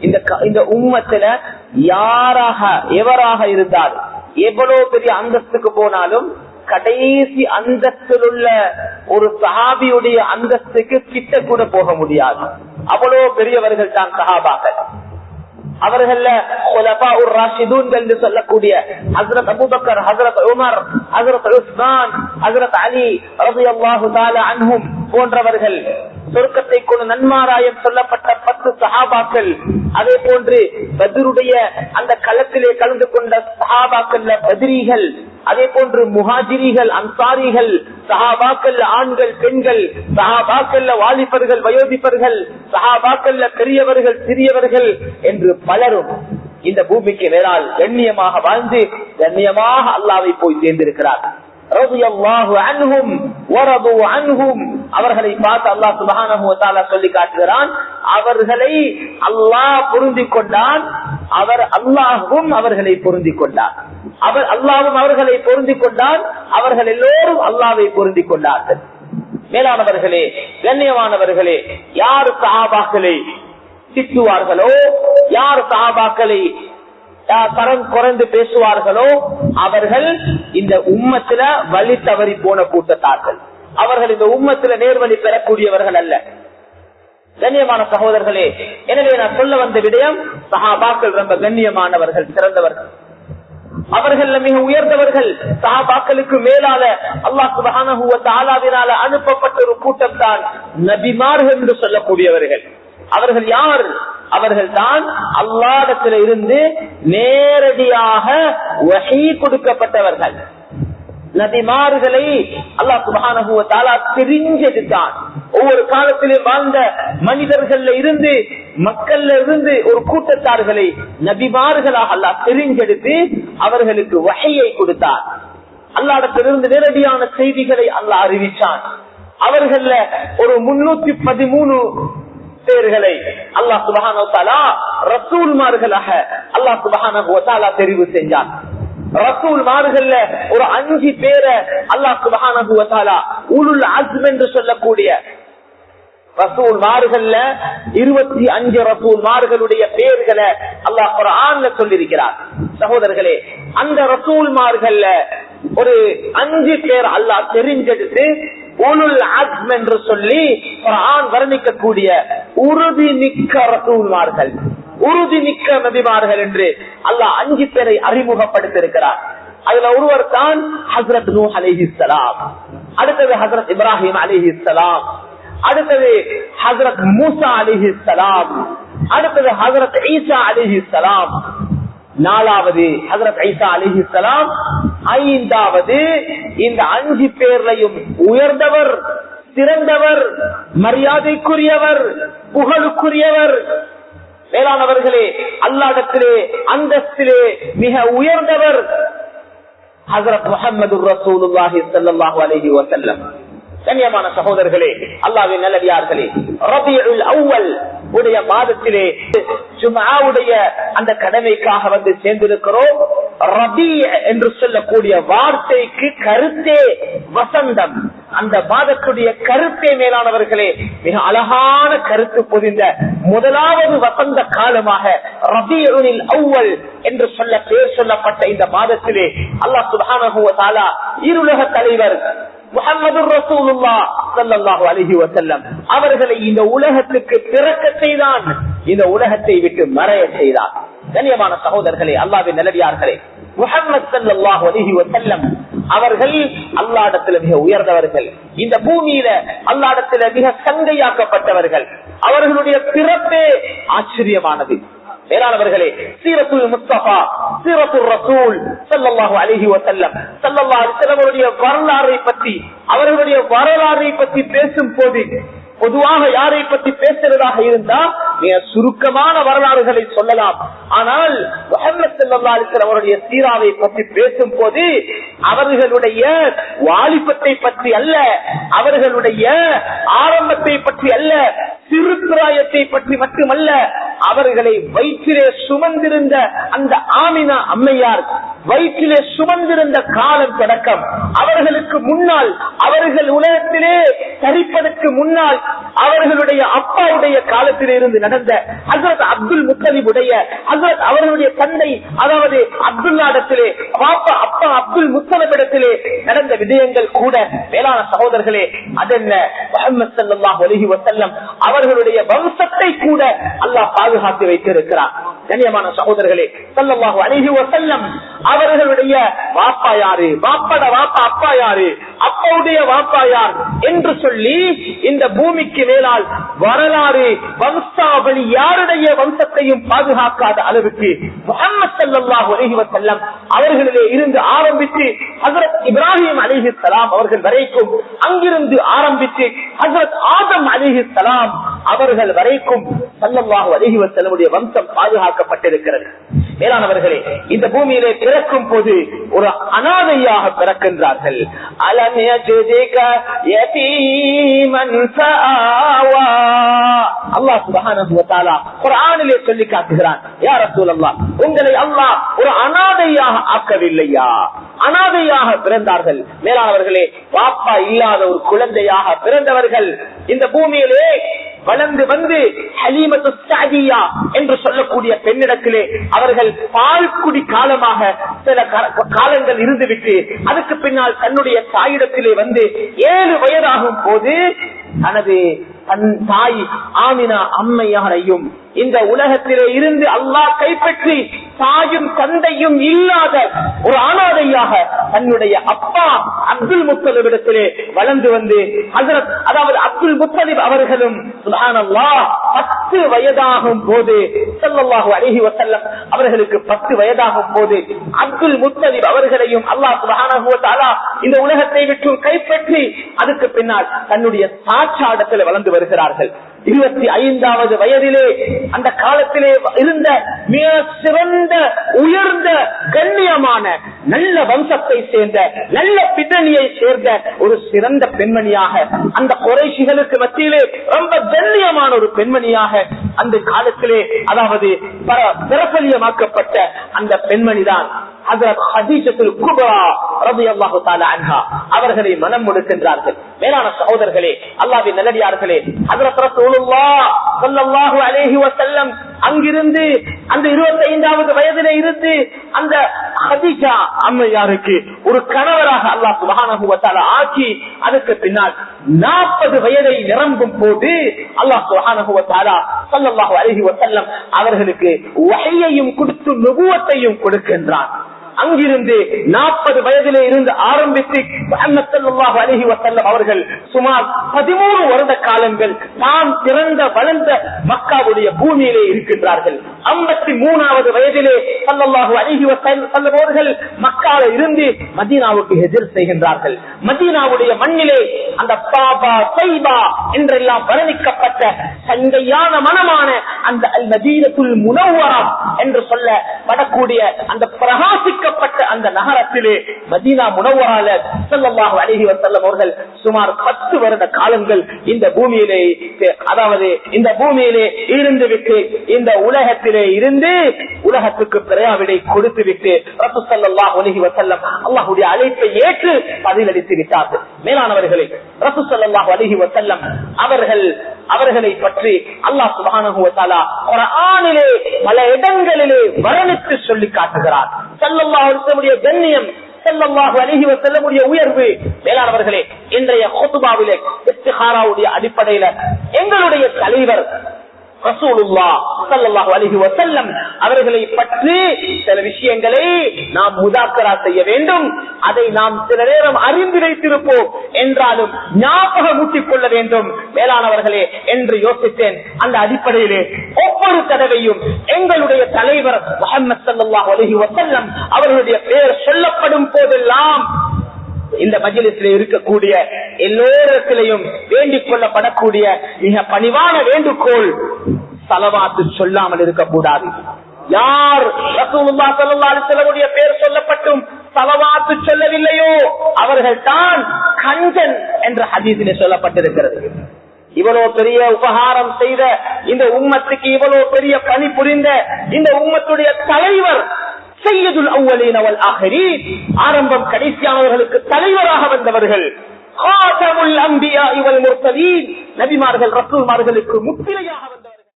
இந்த இந்த உம்மத்துல யாராக எவராக இருந்தால் எவ்வளவு பெரிய அந்தஸ்துக்கு போனாலும் கடைசி அந்தஸ்தில் உள்ள ஒரு சஹாபியுடைய அந்தஸ்துக்கு கிட்ட கூட போக முடியாது. அவ்வளவு பெரியவர்கள் தான் சஹாபாக்கள். அவர்கள என்று சொல்லக்கூடிய ஹசரத் அபூபக்கர் ஹசரத் உமர் ஹசரத் உஸ்மான் ஹசரத் அலி ரலியல்லாஹு தஆலா அன்ஹும் போன்றவர்கள் சொர்க்கத்தை கொண்டு நன்மாராயம் சொல்லப்பட்ட பத்து சஹாபாக்கள் அதே போன்று அந்த களத்திலே கலந்து கொண்ட சஹாபாக்கள் பதிரிகள் அதே போன்று முஹாஜிரிகள் அன்சாரிகள் சஹாபாக்கள் ஆண்கள் பெண்கள் சஹாபாக்கள் வாலிபர்கள் வயோதிபர்கள் சஹாபாக்கள் பெரியவர்கள் சிறியவர்கள் என்று பலரும் இந்த பூமிக்கு மேலால் கண்ணியமாக வாழ்ந்து கண்ணியமாக அல்லாவை போய் சேர்ந்திருக்கிறார்கள். அவர்களை பார்த்து அல்லாஹ் சுபான சொல்லி காட்டுகிறான். அவர்களை அல்லாஹ் பொருந்தி கொண்டான். அவர் அல்லாஹும் அவர்களை பொருந்திக் கொண்டார் அவர் அல்லாவும் அவர்களை பொருந்திக் கொண்டான். அவர்கள் எல்லோரும் அல்லாவை பொருந்திக் கொண்டார்கள். மேலானவர்களே கண்ணியமானவர்களே யார் சஹாபாக்களை திட்டுவார்களோ யார் சஹாபாக்களை தரம் குறைந்து பேசுவார்களோ அவர்கள் இந்த உம்மத்துல வழி தவறி போன கூட்டத்தார்கள். அவர்கள் இந்த உம்மத்துல நேர்வழி பெறக்கூடியவர்கள் அல்ல. கண்ணியமான சகோதரர்களே எனவே நான் சொல்ல வந்த விடயம் சஹாபாக்கள் ரொம்ப கண்ணியமானவர்கள் சிறந்தவர்கள். அவர்கள் மிக உயர்ந்தவர்கள். சஹாபாக்களுக்கு மேலால அல்லாஹ் தாலாவினால அனுப்பப்பட்ட ஒரு கூட்டம் தான் நபிமார்கள் என்று சொல்லக்கூடியவர்கள். அவர்கள் யார்? அவர்கள் தான் அல்லாடத்தில் இருந்து நேரடியாக வகை கொடுக்கப்பட்டவர்கள். நபிமார்களை அல்லாஹ் சுபஹானஹு வ ஒவ்வொரு காலத்திலும் வாழ்ந்த மனிதர்கள்ல இருந்து மக்கள்ல இருந்து ஒரு கூட்டத்தார்களை நபிமார்களாக அல்லாஹ் தெரிஞ்செடுத்து அவர்களுக்கு வகையை கொடுத்தார் அல்லாடத்திலிருந்து நேரடியான செய்திகளை அல்லாஹ் அறிவிச்சான். அவர்கள ஒரு முன்னூத்தி பதிமூணு பேர்களை அல்லாஹ் சுபஹானஹு ரசூல்மார்களாக அல்லாஹ் சுபஹானஹு தெரிவு செஞ்சான். ரசூல் மாறுகள்ல ஒரு அஞ்சு பேரை அல்லா சுபஹானஹு உலுல் அஸ்ம் என்று சொல்லக்கூடிய ரசூல் மாறுகள்ல இருபத்தி அஞ்சு ரசூல் மார்களுடைய பெயர்களை அல்லாஹ் குரான்ல சொல்லியிருக்கிறார். சகோதரர்களே அந்த ரசூல் மார்கள்ல ஒரு அஞ்சு பேர் அல்லாஹ் தெரிஞ்செடுத்து உலுல் அஸ்ம் என்று சொல்லி குர்ஆன் வர்ணிக்கக்கூடிய உறுதி மிக்க ரசூல்மார்கள் உறுதி மிக்க நபிமார்கள் என்று அல்லாஹ் அஞ்சு பேரை அறிமுகப்படுத்திருக்கிறார் அதுல ஒருவர் தான் ஹசரத் நூ அலிஹிஸ்லாம் அடுத்தது ஹசரத் இப்ராஹிம் அலிஹிஸ்லாம் அடுத்தது ஹசரத் மூசா அலிஹிஸ்லாம் அடுத்தது ஹசரத் ஈசா அலிஹிஸ்லாம் நாலாவது ஹசரத் ஐசா அலிஹிஸ்லாம் ஐந்தாவது இந்த அஞ்சு பேர்லையும் உயர்ந்தவர் சிறந்தவர் மரியாதைக்குரியவர் புகழுக்குரியவர். மேலானவர்களே அல்லாடத்திலே அந்தஸ்திலே மிக உயர்ந்தவர் ஹசரத் முகமது ரசூலுல்லாஹி ஸல்லல்லாஹு அலைஹி கண்ணியமான சகோதரர்களே அல்லாவின் நல்லடியார்களே ரபியுல் அவ்வல் உடைய மாதத்திலே ஜுமாவுடைய அந்த கடமைக்காக வந்து சேர்ந்திருக்கிறோம். ரபி என்று சொல்லக்கூடிய வார்த்தைக்கு கருத்தே வசந்தம். அந்த மாதத்துடைய கருத்தே மேலானவர்களே மிக அழகான கருத்து பொதிந்த முதலாவது வசந்த காலமாக ரபியுனில் அவ்வல் என்று சொல்ல பேர் சொல்லப்பட்ட இந்த மாதத்திலே அல்லாஹ் சுப்ஹானஹு இருலக தலைவர் முகமது ரசூலுல்லா சல்லாஹு அலைஹி வசல்லம் அவர்களை இந்த உலகத்துக்கு பிறக்க செய்தான். இந்த உலகத்தை விட்டு மறைய செய்தார் கண்ணியமான சகோதரர்களே அல்லாஹ்வின் நிலவியார்களே அவர்கள் அல்லாஹ்விடத்தில் மிக உயர்ந்தவர்கள். இந்த பூமியில அல்லாஹ்விடத்தில் மிக சங்கையாக்கப்பட்டவர்கள். அவர்களுடைய பிறப்பே ஆச்சரியமானது. மேலானவர்களே சீரத்துல் முஸ்தபா சீரத்துல் ரசூல் சல்லாஹு அலஹி வசல்லம் சல்லல்லா அலைஹி வரலாறை பற்றி அவர்களுடைய வரலாறை பற்றி பேசும் போது பொதுவாக யாரை பற்றி பேசுறதாக இருந்தா மிக சுருக்கமான வரலாறுகளை சொல்லலாம். ஆனால் முஹம்மது ஸல்லல்லாஹு அலைஹி அவருடைய சீராவை பற்றி பேசும் போது அவர்களுடைய வாலிபத்தை பற்றி அல்ல அவர்களுடைய ஆரம்பத்தை பற்றி அல்ல சிறு அபிப்பிராயத்தை பற்றி மட்டுமல்ல அவர்களை வயிற்றிலே சுமந்திருந்த அந்த ஆமினா அம்மையார் வயிற்றிலே சுமந்திருந்த காலம் தொடக்கம். அவர்களுக்கு முன்னால் அவர்கள் உலகத்திலே தரிப்பதற்கு முன்னால் அவர்களுடைய அப்பாவுடைய காலத்தில் இருந்து நடந்த ஹசரத் அப்துல் முத்தலிபுடைய ஹசரத் அவர்களுடைய தந்தை அதாவது அப்துல்லாடத்திலே பாப்பா அப்பா அப்துல் முத்தலிபிடத்திலே நடந்த விடயங்கள் கூட மேலான சகோதரர்களே அதென்ன? முகமது ஸல்லல்லாஹு அலைஹி அவர்களுடைய வம்சத்தை கூட அல்லாஹ் பாதுகாத்து வைத்திருக்கிறார் கண்ணியமான சகோதரர்களே சல்லமாக அழகி செல்லம் அவர்களுடைய வாப்பா யாரு? வாப்பட வாப்பா அப்பா யாரு? அப்பாவுடைய வாப்பா யார்? என்று சொல்லி இந்த பூமிக்கு மேலால் வரலாறு வம்சாவளி யாருடைய வம்சத்தையும் பாதுகாக்காத அளவுக்கு முகமது ஸல்லல்லாஹு அலைஹி செல்லம் அவர்களிலே இருந்து ஆரம்பித்து ஹசரத் இப்ராஹிம் அலிஹி சலாம் அவர்கள் வரைக்கும் அங்கிருந்து ஆரம்பித்து ஹசரத் ஆதம் அலிஹி சலாம் அவர்கள் வரைக்கும் சல்லல்லாஹு அழகி வசல்லமுடைய வம்சம் பாதுகாக்கப்பட்டிருக்கிறது. மேலானவர்களே இந்த பூமியிலே பிறக்கும் போது ஒரு அனாதையாக பிறக்கின்றார்கள். அலம் யஜ்திக யதீமன் அல்லாஹ் சுப்ஹானஹு சொல்லி காட்டுகிறான் யார் அசூல் அல்லா உங்களை அல்லாஹ் ஒரு அனாதையாக ஆக்கவில்லையா? அனாதையாக பிறந்தார்கள். மேலானவர்களே பாப்பா இல்லாத ஒரு குழந்தையாக பிறந்தவர்கள் இந்த பூமியிலே வளர்ந்து வந்து ஹலீமத்து சாதியா என்று சொல்லக்கூடிய பெண்ணிடத்திலே அவர்கள் பால் குடி காலமாக சில காலங்கள் இருந்துவிட்டு அதுக்கு பின்னால் தன்னுடைய தாயிடத்திலே வந்து ஏழு வயதாகும் போது தனது தாய் ஆமினா அம்மையாரையும் இந்த உலகத்திலே இருந்து அல்லாஹ் கைப்பற்றி தாயும் தந்தையும் இல்லாத ஒரு அனாதையாக தன்னுடைய அப்பா அப்துல் முத்தலிபிடத்திலே வளர்ந்து வந்து அதாவது அப்துல் முத்தலிப் அவர்களும் பத்து வயதாகும் போது ஸல்லல்லாஹு அலைஹி வஸல்லம் அவர்களுக்கு பத்து வயதாகும் போது அப்துல் முத்தலிப் அவர்களையும் அல்லாஹ் சுப்ஹானஹு இந்த உலகத்தை விட்டு கைப்பற்றி அதுக்கு பின்னால் தன்னுடைய சாட்சாடத்தில் வளர்ந்து வருகிறார்கள். இருபத்தி ஐந்தாவது வயதிலே அந்த காலத்திலே இருந்த மிக சிறந்த உயர்ந்த கண்ணியமான நல்ல வம்சத்தை சேர்ந்த நல்ல பின்னணியை சேர்ந்த ஒரு சிறந்த பெண்மணியாக அந்த குறைசிகளுக்கு மத்தியிலே ரொம்ப கண்ணியமான ஒரு பெண்மணியாக அந்த காலத்திலே அதாவது பர- அந்த பெண்மணிதான் அவர்களை மனம் முடுக்கின்றார்கள். மேலான சகோதரர்களே அல்லாவின் நல்லடியார்களே ஹஜரத் ரசூலுல்லாஹ் அங்கிருந்து அந்த இருபத்தி ஐந்தாவது வயதில இருந்து அந்த ஹதிஜா அம்மையாருக்கு ஒரு கணவராக அல்லாஹ் சுப்ஹானஹு ஆக்கி அதுக்கு பின்னால் 40 வயதை நிரம்பும் போது அல்லாஹ் சுப்ஹானஹு வ தஆலா ஸல்லல்லாஹு அவர்களுக்கு வகையையும் கொடுத்து நுபுவத்தையும் கொடுக்கின்றான். அங்கிருந்து நாற்பது வயதிலே இருந்து ஆரம்பித்து முஹம்மது வசல்லம் அவர்கள் சுமார் பதிமூணு வருட காலங்கள் தான் திறந்த வளர்ந்த மக்காவுடைய பூமியிலே இருக்கின்றார்கள். ஐம்பத்தி மூணாவது வயதிலே சல்லாஹு அழகி வசல்லம் அவர்கள் மக்கால இருந்து மதீனாவுக்கு எதிர் செய்கின்றார்கள். மதீனாவுடைய மண்ணிலே அந்த பாபா சைபா என்றெல்லாம் வர்ணிக்கப்பட்ட சண்டையான மனமான அந்த அல் மதீனத்துள் முனவரா என்று படக்கூடிய அந்த பிரகாசிக்கப்பட்ட அந்த நகரத்திலே மதீனா முனவரால ஸல்லல்லாஹு அலைஹி வஸல்லம் அவர்கள் சுமார் பத்து வருட காலங்கள் இந்த பூமியிலே அதாவது இந்த பூமியிலே இருந்து விட்டு இந்த உலகத்திலே இருந்து உலகத்துக்கு பிரயாவிடை கொடுத்து விட்டு ரத்து ஸல்லல்லாஹு அலைஹி வசல்லம் அல்லாஹுடைய அழைப்பை ஏற்று பதிலளித்து விட்டார்கள். மேலானவர்களை ரத்து ஸல்லல்லாஹு அலைஹி வசல்லம் அவர்கள் அவர்களை பற்றி அல்லாஹ் சுப்ஹானஹு பல இடங்களிலே வர்ணித்து சொல்லி காட்டுகிறார். செல்லம்மா அலைஹி கண்ணியம் ஸல்லல்லாஹு அலைஹி செல்லக்கூடிய உயர்வு. மேலானவர்களே இன்றைய குத்பாவிலே இஸ்திகாராவுடைய அடிப்படையில எங்களுடைய தலைவர் அவர்களை பற்றி சில விஷயங்களை நாம் முதாக்கரா செய்ய வேண்டும். அதை நாம் சில நேரம் அறிந்து வைத்திருப்போம். என்றாலும் ஞாபகம் ஊட்டிக் கொள்ள வேண்டும். மேலானவர்களே என்று யோசித்தேன். அந்த அடிப்படையிலே ஒவ்வொரு தடவையும் எங்களுடைய தலைவர் முஹம்மது ஸல்லல்லாஹு அவர்களுடைய பெயர் சொல்லப்படும் போதெல்லாம் இந்த மஜிலிசில் இருக்கக்கூடிய எல்லோரிடத்திலையும் வேண்டிக் கொள்ளப்படக்கூடிய மிக பணிவான வேண்டுகோள் தலவாத்து சொல்லாமல் இருக்கக்கூடாது. யார் ரசூலுல்லா பேர் சொல்லப்பட்டும் தலவாத்து சொல்லவில்லையோ அவர்கள் தான் கஞ்சன் என்ற ஹதீசிலே சொல்லப்பட்டிருக்கிறது. இவ்வளவு பெரிய உபகாரம் செய்த இந்த உம்மத்துக்கு இவ்வளவு பெரிய பணி புரிந்த இந்த உம்மத்துடைய தலைவர் செய்யதுல் அவ்வளீன் அவள் ஆகரீன் ஆரம்பம் கடைசியானவர்களுக்கு தலைவராக வந்தவர்கள் அம்பியா நபிமார்கள் ரசூல்மார்களுக்கு முத்திரையாக